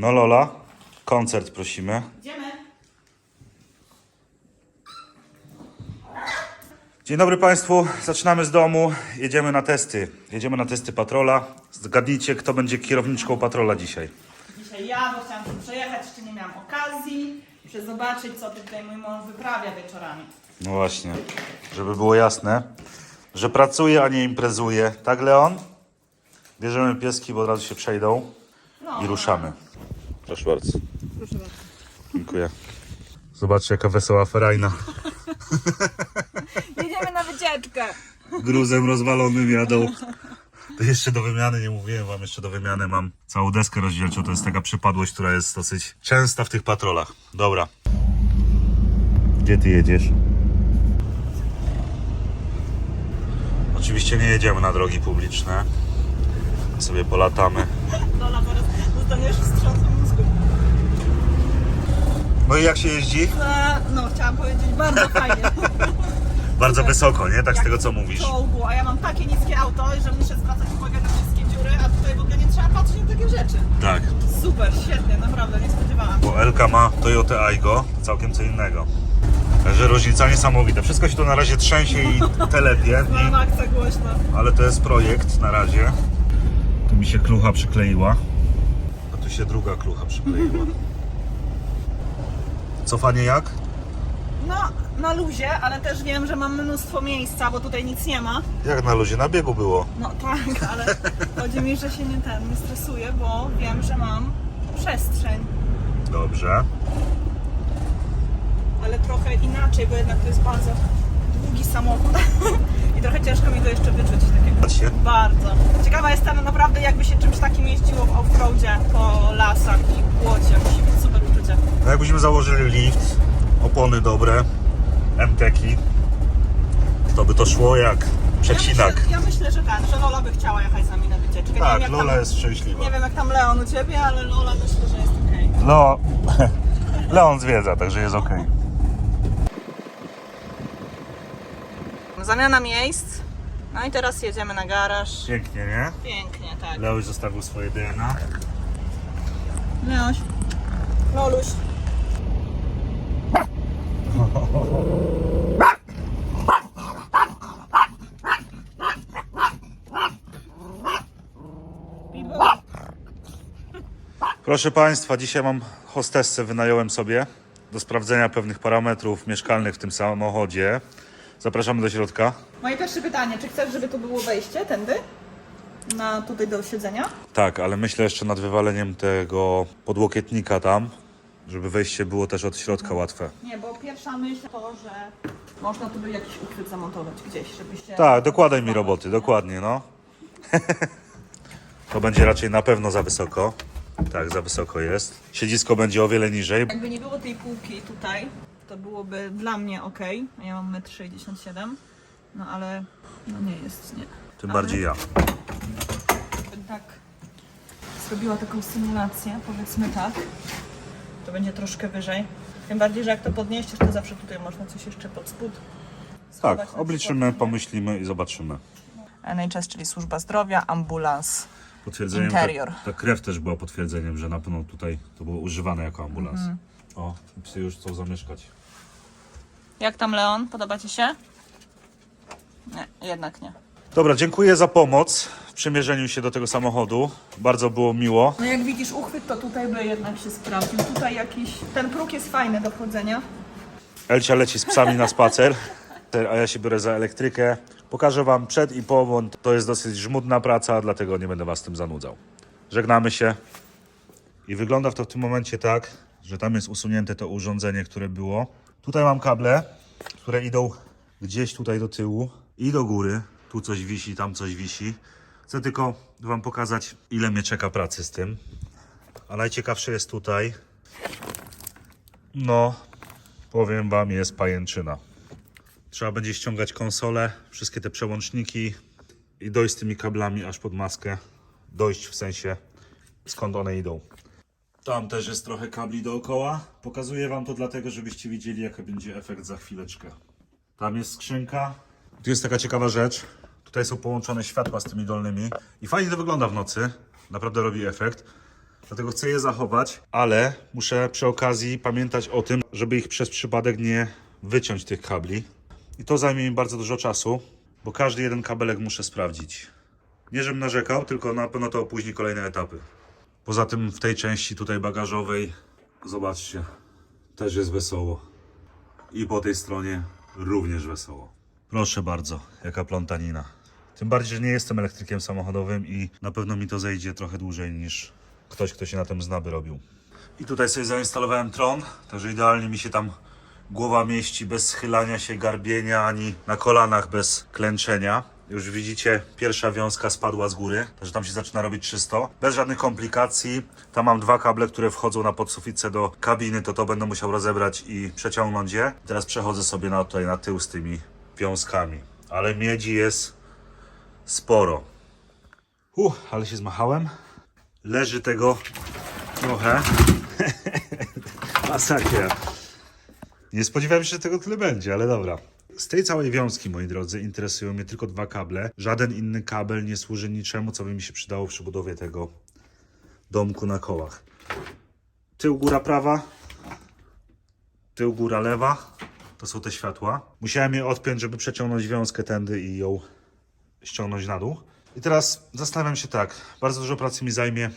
No Lola, koncert prosimy. Idziemy. Dzień dobry Państwu, zaczynamy z domu, jedziemy na testy. Jedziemy na testy patrola. Zgadnijcie, kto będzie kierowniczką patrola dzisiaj. Dzisiaj ja, bo chciałam się przejechać, jeszcze nie miałam okazji. Muszę zobaczyć, co tutaj mój mąż wyprawia wieczorami. No właśnie, żeby było jasne, że pracuje, a nie imprezuje. Tak, Leon? Bierzemy pieski, bo od razu się przejdą No, i ruszamy. Proszę bardzo. Proszę bardzo. Dziękuję. Zobaczcie, jaka wesoła ferajna. Jedziemy na wycieczkę. Gruzem rozwalonym jadą. To jeszcze do wymiany, nie mówiłem wam, jeszcze do wymiany mam całą deskę rozdzielczą. To jest taka przypadłość, która jest dosyć częsta w tych patrolach. Dobra. Gdzie ty jedziesz? Oczywiście nie jedziemy na drogi publiczne. Sobie polatamy. Dola, zaraz dostaniesz wstrząsu mózgu. No i jak się jeździ? E, No, chciałam powiedzieć, bardzo fajnie. Bardzo wysoko, nie? Tak z Jak tego co mówisz. a ja mam takie niskie auto, że muszę zwracać uwagę na wszystkie dziury, a tutaj w ogóle nie trzeba patrzeć na takie rzeczy. Tak. Super, świetnie, naprawdę, nie spodziewałam. Bo Elka ma Toyota Aygo, całkiem co innego. Także różnica niesamowita. Wszystko się tu na razie trzęsie i telepie, Mam akcja głośna. ale to jest projekt na razie. Tu mi się klucha przykleiła, a tu się druga klucha przykleiła. Cofanie jak? No, na luzie, ale też wiem, że mam mnóstwo miejsca, bo tutaj nic nie ma. Jak na luzie, na biegu było. No tak, ale chodzi mi, że się nie ten, nie stresuję, bo wiem, że mam przestrzeń. Dobrze. Ale trochę inaczej, bo jednak to jest bardzo długi samochód. I trochę ciężko mi to jeszcze wyczuć takiego. Bardzo. Ciekawa jestem naprawdę, jakby się czymś takim jeździło w offroadzie po lasach i błocie. Musi być. No jakbyśmy założyli lift, opony dobre, MTeki, to by to szło jak przecinak. Ja myślę, ja myślę, że tak, że Lola by chciała jechać z nami na wycieczkę. nie wiem, Tak, jak Lola tam, jest szczęśliwa. Nie wiem jak tam Leon u Ciebie, ale Lola myślę, że jest okej. No, Leon zwiedza, także jest ok. Zamiana miejsc. No i teraz jedziemy na garaż. Pięknie, nie? Pięknie, tak. Leoś zostawił swoje DNA. Leoś. Loluś. Proszę Państwa, dzisiaj mam hostessę, wynająłem sobie do sprawdzenia pewnych parametrów mieszkalnych w tym samochodzie. Zapraszamy do środka. Moje pierwsze pytanie, czy chcesz, żeby tu było wejście tędy? Na tutaj do siedzenia? Tak, ale myślę jeszcze nad wywaleniem tego podłokietnika tam, żeby wejście było też od środka łatwe. Nie, bo pierwsza myśl to, że można tu by jakiś uchwyt zamontować gdzieś, żebyście... Tak, dokładaj mi roboty, dokładnie, no. to będzie raczej na pewno za wysoko. Tak, za wysoko jest. Siedzisko będzie o wiele niżej. Jakby nie było tej półki tutaj, to byłoby dla mnie ok. Ja mam 1,67 m, no ale no nie jest, nie. Tym Ale bardziej ja. bym tak zrobiła taką symulację, powiedzmy tak, to będzie troszkę wyżej. Tym bardziej, że jak to podniesiesz, to zawsze tutaj można coś jeszcze pod spód schować Tak, obliczymy, nie? pomyślimy i zobaczymy. NHS, czyli Służba Zdrowia, ambulans. Potwierdzeniem, Interior. Ta, ta krew też była potwierdzeniem, że na pewno tutaj to było używane jako ambulans. O, psy już chcą zamieszkać. Jak tam Leon? Podoba Ci się? Nie, jednak nie. Dobra, dziękuję za pomoc w przymierzeniu się do tego samochodu. Bardzo było miło. No jak widzisz uchwyt, to tutaj by jednak się sprawdził. Tutaj jakiś, ten próg jest fajny do wchodzenia. Elcia leci z psami na spacer, a ja się biorę za elektrykę. Pokażę Wam przed i po, bo to jest dosyć żmudna praca, dlatego nie będę Was tym zanudzał. Żegnamy się. I wygląda to w tym momencie tak, że tam jest usunięte to urządzenie, które było. Tutaj mam kable, które idą gdzieś tutaj do tyłu i do góry. Tu coś wisi, tam coś wisi. Chcę tylko Wam pokazać, ile mnie czeka pracy z tym. A najciekawsze jest tutaj. No, powiem Wam, jest pajęczyna. Trzeba będzie ściągać konsolę, wszystkie te przełączniki i dojść z tymi kablami aż pod maskę. Dojść w sensie, skąd one idą. Tam też jest trochę kabli dookoła. Pokazuję Wam to dlatego, żebyście widzieli, jaki będzie efekt za chwileczkę. Tam jest skrzynka. Tu jest taka ciekawa rzecz. Tutaj są połączone światła z tymi dolnymi. I fajnie to wygląda w nocy. Naprawdę robi efekt. dlatego chcę je zachować, ale muszę przy okazji pamiętać o tym, żeby ich przez przypadek nie wyciąć tych kabli. I to zajmie mi bardzo dużo czasu, bo każdy jeden kabelek muszę sprawdzić. Nie żebym narzekał, tylko na pewno to opóźni kolejne etapy. Poza tym w tej części tutaj bagażowej, zobaczcie, też jest wesoło. I po tej stronie również wesoło. Proszę bardzo, jaka plątanina. Tym bardziej, że nie jestem elektrykiem samochodowym i na pewno mi to zejdzie trochę dłużej niż ktoś, kto się na tym zna by robił. I tutaj sobie zainstalowałem tron, także idealnie mi się tam głowa mieści bez schylania się, garbienia, ani na kolanach bez klęczenia. Już widzicie, pierwsza wiązka spadła z góry, także tam się zaczyna robić czysto. Bez żadnych komplikacji. Tam mam dwa kable, które wchodzą na podsuficę do kabiny, to to będę musiał rozebrać i przeciągnąć je. Teraz przechodzę sobie na, tutaj na tył z tymi wiązkami. Ale miedzi jest sporo. Uh, ale się zmachałem. Leży tego trochę. Masakra. Nie spodziewałem się, że tego tyle będzie, ale dobra. Z tej całej wiązki, moi drodzy, interesują mnie tylko dwa kable. Żaden inny kabel nie służy niczemu, co by mi się przydało przy budowie tego domku na kołach. Tył góra prawa, tył góra lewa. To są te światła. Musiałem je odpiąć, żeby przeciągnąć wiązkę tędy i ją ściągnąć na dół. I teraz zastanawiam się tak. Bardzo dużo pracy mi zajmie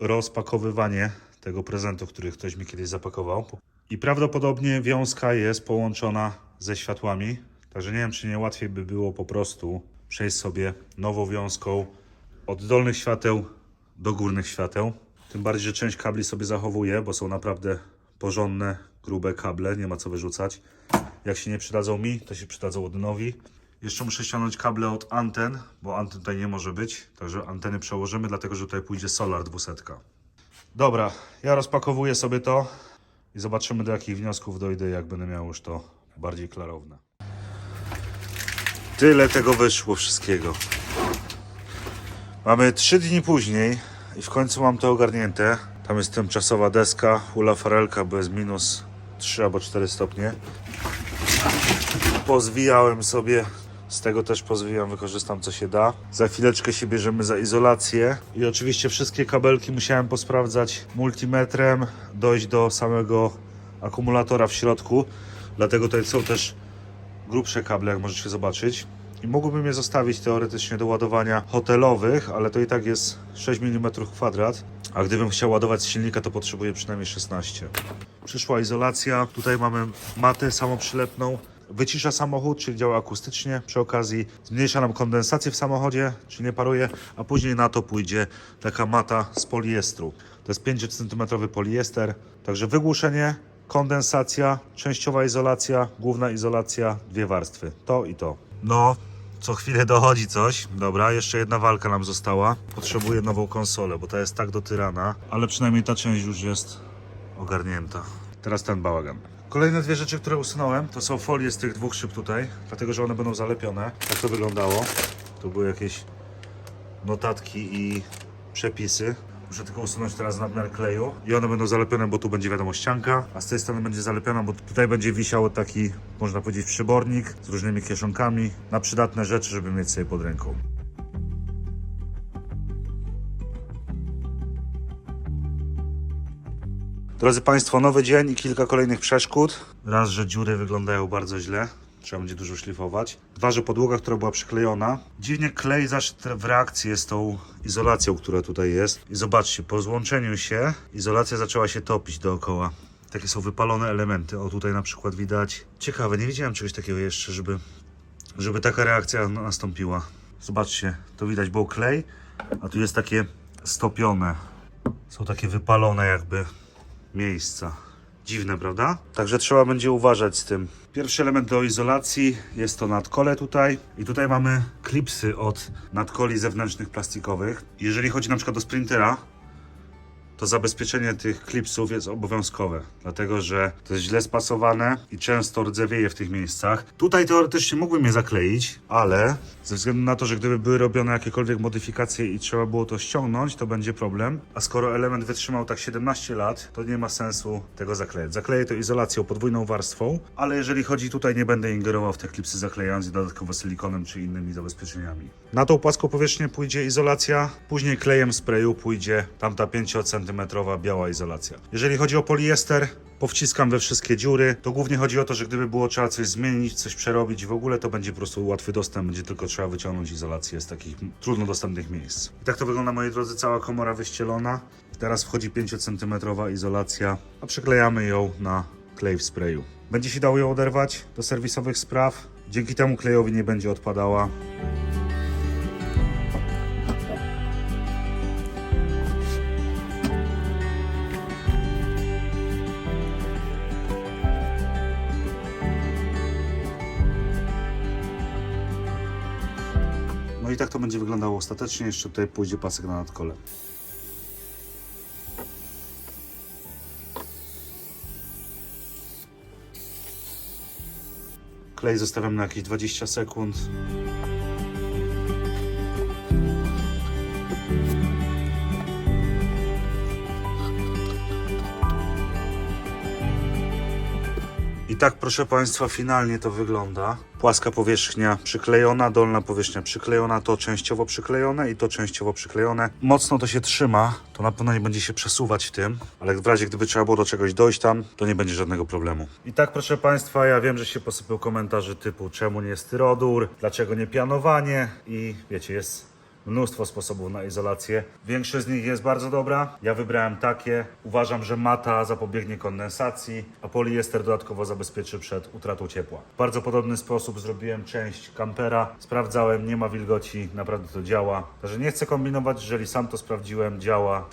rozpakowywanie tego prezentu, który ktoś mi kiedyś zapakował. I prawdopodobnie wiązka jest połączona ze światłami. Także nie wiem, czy nie łatwiej by było po prostu przejść sobie nową wiązką od dolnych świateł do górnych świateł. Tym bardziej, że część kabli sobie zachowuję, bo są naprawdę porządne, grube kable, nie ma co wyrzucać. Jak się nie przydadzą mi, to się przydadzą Odynowi. Jeszcze muszę ściągnąć kable od anten, bo anten tutaj nie może być. Także anteny przełożymy, dlatego że tutaj pójdzie Solar 200. Dobra, ja rozpakowuję sobie to i zobaczymy do jakich wniosków dojdę, jak będę miał już to bardziej klarowne. Tyle tego wyszło wszystkiego. Mamy trzy dni później i w końcu mam to ogarnięte. Tam jest tymczasowa deska, hula farelka, bo jest minus 3 albo 4 stopnie. Pozwijałem sobie, z tego też pozwijam, wykorzystam co się da. Za chwileczkę się bierzemy za izolację i oczywiście wszystkie kabelki musiałem posprawdzać multimetrem, dojść do samego akumulatora w środku. Dlatego tutaj są też grubsze kable, jak możecie zobaczyć. I mógłbym je zostawić teoretycznie do ładowania hotelowych, ale to i tak jest 6 mm kwadrat. A gdybym chciał ładować z silnika, to potrzebuję przynajmniej 16. Przyszła izolacja. Tutaj mamy matę samoprzylepną. Wycisza samochód, czyli działa akustycznie. Przy okazji zmniejsza nam kondensację w samochodzie, czyli nie paruje, a później na to pójdzie taka mata z poliestru. To jest 5 cm poliester, także wygłuszenie, kondensacja, częściowa izolacja, główna izolacja, dwie warstwy. To i to. No, co chwilę dochodzi coś. Dobra, jeszcze jedna walka nam została. Potrzebuję nową konsolę, bo ta jest tak dotyrana, ale przynajmniej ta część już jest ogarnięta. Teraz ten bałagan. Kolejne dwie rzeczy, które usunąłem, to są folie z tych dwóch szyb tutaj, dlatego że one będą zalepione. Tak to wyglądało. Tu były jakieś notatki i przepisy. Muszę tylko usunąć teraz nadmiar kleju i one będą zalepione, bo tu będzie wiadomo ścianka, a z tej strony będzie zalepiona, bo tutaj będzie wisiał taki, można powiedzieć, przybornik z różnymi kieszonkami na przydatne rzeczy, żeby mieć sobie pod ręką. Drodzy Państwo, nowy dzień i kilka kolejnych przeszkód. Raz, że dziury wyglądają bardzo źle, trzeba będzie dużo szlifować. Dwa, że podłoga, która była przyklejona. Dziwnie klej zaszedł w reakcję z tą izolacją, która tutaj jest. I zobaczcie, po złączeniu się izolacja zaczęła się topić dookoła. Takie są wypalone elementy. O, tutaj na przykład widać. Ciekawe, nie widziałem czegoś takiego jeszcze, żeby, żeby taka reakcja nastąpiła. Zobaczcie, to widać był klej, a tu jest takie stopione. Są takie wypalone jakby miejsca. Dziwne, prawda? Także trzeba będzie uważać z tym. Pierwszy element do izolacji jest to nadkole tutaj. I tutaj mamy klipsy od nadkoli zewnętrznych plastikowych. Jeżeli chodzi na przykład o sprintera, to zabezpieczenie tych klipsów jest obowiązkowe, dlatego że to jest źle spasowane i często rdzewieje w tych miejscach. Tutaj teoretycznie mógłbym je zakleić, ale ze względu na to, że gdyby były robione jakiekolwiek modyfikacje i trzeba było to ściągnąć, to będzie problem. A skoro element wytrzymał tak 17 lat, to nie ma sensu tego zaklejać. Zakleję to izolacją podwójną warstwą, ale jeżeli chodzi tutaj, nie będę ingerował w te klipsy zaklejając je dodatkowo silikonem czy innymi zabezpieczeniami. Na tą płaską powierzchnię pójdzie izolacja, później klejem sprayu pójdzie tamta 5 cm cm biała izolacja. Jeżeli chodzi o poliester, powciskam we wszystkie dziury. To głównie chodzi o to, że gdyby było trzeba coś zmienić, coś przerobić w ogóle, to będzie po prostu łatwy dostęp, będzie tylko trzeba wyciągnąć izolację z takich trudno dostępnych miejsc. I tak to wygląda, moi drodzy, cała komora wyścielona. Teraz wchodzi 5 cm izolacja, a przyklejamy ją na klej w sprayu. Będzie się dało ją oderwać do serwisowych spraw. Dzięki temu klejowi nie będzie odpadała. Tak to będzie wyglądało ostatecznie. Jeszcze tutaj pójdzie pasek na nadkole. Klej zostawiam na jakieś 20 sekund. Tak, proszę Państwa, finalnie to wygląda. Płaska powierzchnia przyklejona, dolna powierzchnia przyklejona, to częściowo przyklejone i to częściowo przyklejone. Mocno to się trzyma, to na pewno nie będzie się przesuwać w tym, ale w razie gdyby trzeba było do czegoś dojść tam, to nie będzie żadnego problemu. I tak, proszę Państwa, ja wiem, że się posypią komentarze typu czemu nie styrodur, dlaczego nie pianowanie i wiecie, jest mnóstwo sposobów na izolację. Większość z nich jest bardzo dobra. Ja wybrałem takie. Uważam, że mata zapobiegnie kondensacji, a poliester dodatkowo zabezpieczy przed utratą ciepła. W bardzo podobny sposób zrobiłem część kampera. Sprawdzałem, nie ma wilgoci, naprawdę to działa. Także nie chcę kombinować, jeżeli sam to sprawdziłem, działa.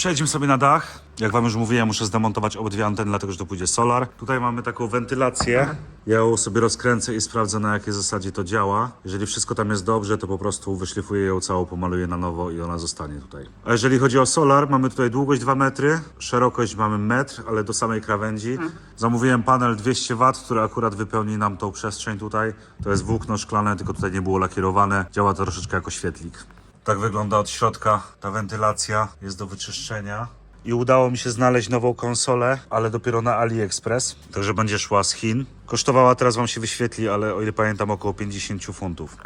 Przejdźmy sobie na dach. Jak Wam już mówiłem, muszę zdemontować obydwie anteny, dlatego że to pójdzie solar. Tutaj mamy taką wentylację. Ja ją sobie rozkręcę i sprawdzę, na jakiej zasadzie to działa. Jeżeli wszystko tam jest dobrze, to po prostu wyszlifuję ją całą, pomaluję na nowo i ona zostanie tutaj. A jeżeli chodzi o solar, mamy tutaj długość 2 metry, szerokość mamy metr, ale do samej krawędzi. Zamówiłem panel 200 W, który akurat wypełni nam tą przestrzeń tutaj. To jest włókno szklane, tylko tutaj nie było lakierowane. Działa to troszeczkę jako świetlik. Tak wygląda od środka ta wentylacja, jest do wyczyszczenia. I udało mi się znaleźć nową konsolę, ale dopiero na AliExpress, także będzie szła z Chin. Kosztowała, teraz Wam się wyświetli, ale o ile pamiętam, około 50 funtów.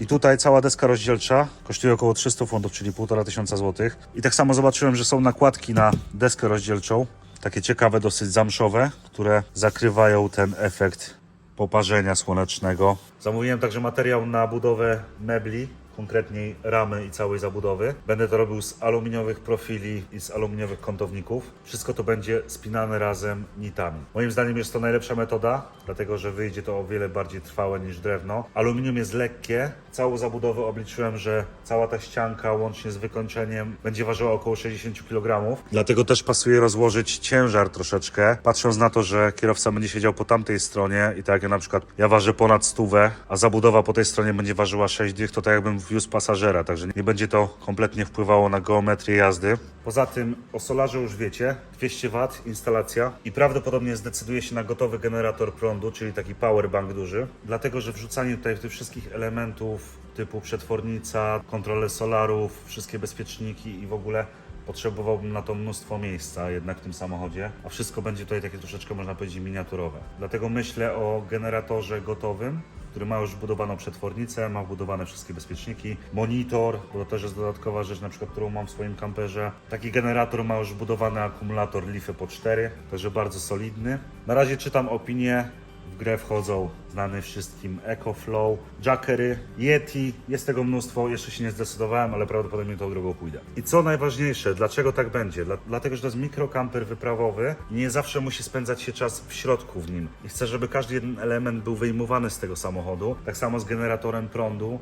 I tutaj cała deska rozdzielcza kosztuje około 300 funtów, czyli 1,5 tysiąca złotych. I tak samo zobaczyłem, że są nakładki na deskę rozdzielczą, takie ciekawe, dosyć zamszowe, które zakrywają ten efekt poparzenia słonecznego. Zamówiłem także materiał na budowę mebli, konkretniej ramy i całej zabudowy. Będę to robił z aluminiowych profili i z aluminiowych kątowników. Wszystko to będzie spinane razem nitami. Moim zdaniem jest to najlepsza metoda, dlatego że wyjdzie to o wiele bardziej trwałe niż drewno. Aluminium jest lekkie. Całą zabudowę obliczyłem, że cała ta ścianka łącznie z wykończeniem będzie ważyła około 60 kg. Dlatego też pasuje rozłożyć ciężar troszeczkę, patrząc na to, że kierowca będzie siedział po tamtej stronie i tak jak na przykład ja ważę ponad stówę, a zabudowa po tej stronie będzie ważyła 6 dych, to tak jakbym wiózł pasażera, także nie będzie to kompletnie wpływało na geometrię jazdy. Poza tym o solarze już wiecie, 200 W instalacja i prawdopodobnie zdecyduje się na gotowy generator prądu, czyli taki powerbank duży, dlatego że wrzucanie tutaj tych wszystkich elementów typu przetwornica, kontrolę solarów, wszystkie bezpieczniki i w ogóle potrzebowałbym na to mnóstwo miejsca jednak w tym samochodzie, a wszystko będzie tutaj takie troszeczkę można powiedzieć miniaturowe. Dlatego myślę o generatorze gotowym, który ma już wbudowaną przetwornicę, ma wbudowane wszystkie bezpieczniki, monitor, bo to też jest dodatkowa rzecz, na przykład, którą mam w swoim kamperze. Taki generator ma już wbudowany akumulator Life po 4, także bardzo solidny. Na razie czytam opinie w grę wchodzą znany wszystkim EcoFlow, Jackery, Yeti, jest tego mnóstwo, jeszcze się nie zdecydowałem, ale prawdopodobnie tą drogą pójdę. I co najważniejsze, dlaczego tak będzie? Dla, dlatego, że to jest mikrokamper wyprawowy i nie zawsze musi spędzać się czas w środku w nim. I chcę, żeby każdy jeden element był wyjmowany z tego samochodu. Tak samo z generatorem prądu.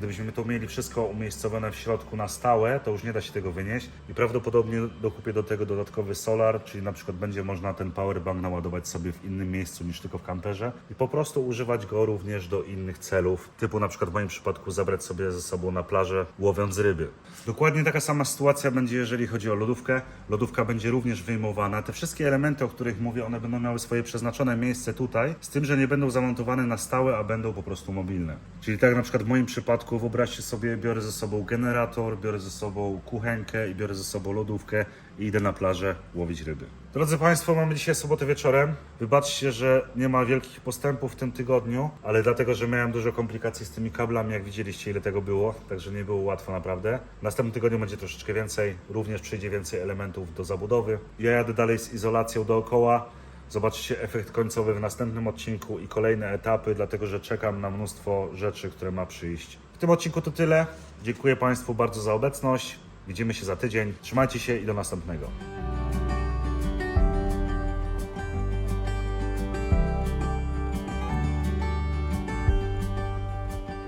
Gdybyśmy to mieli wszystko umiejscowione w środku na stałe, to już nie da się tego wynieść i prawdopodobnie dokupię do tego dodatkowy solar, czyli na przykład będzie można ten powerbank naładować sobie w innym miejscu niż tylko w kamperze i po prostu używać go również do innych celów, typu na przykład w moim przypadku zabrać sobie ze sobą na plażę łowiąc ryby. Dokładnie taka sama sytuacja będzie jeżeli chodzi o lodówkę. Lodówka będzie również wyjmowana. Te wszystkie elementy, o których mówię, one będą miały swoje przeznaczone miejsce tutaj, z tym, że nie będą zamontowane na stałe, a będą po prostu mobilne. Czyli tak na przykład w moim przypadku przypadku wyobraźcie sobie, biorę ze sobą generator, biorę ze sobą kuchenkę i biorę ze sobą lodówkę i idę na plażę łowić ryby. Drodzy Państwo, mamy dzisiaj sobotę wieczorem. Wybaczcie, że nie ma wielkich postępów w tym tygodniu, ale dlatego, że miałem dużo komplikacji z tymi kablami, jak widzieliście, ile tego było, także nie było łatwo naprawdę. W następnym tygodniu będzie troszeczkę więcej, również przyjdzie więcej elementów do zabudowy. Ja jadę dalej z izolacją dookoła. Zobaczycie efekt końcowy w następnym odcinku i kolejne etapy, dlatego że czekam na mnóstwo rzeczy, które ma przyjść. Tym odcinku to tyle. Dziękuję Państwu bardzo za obecność. Widzimy się za tydzień. Trzymajcie się i do następnego.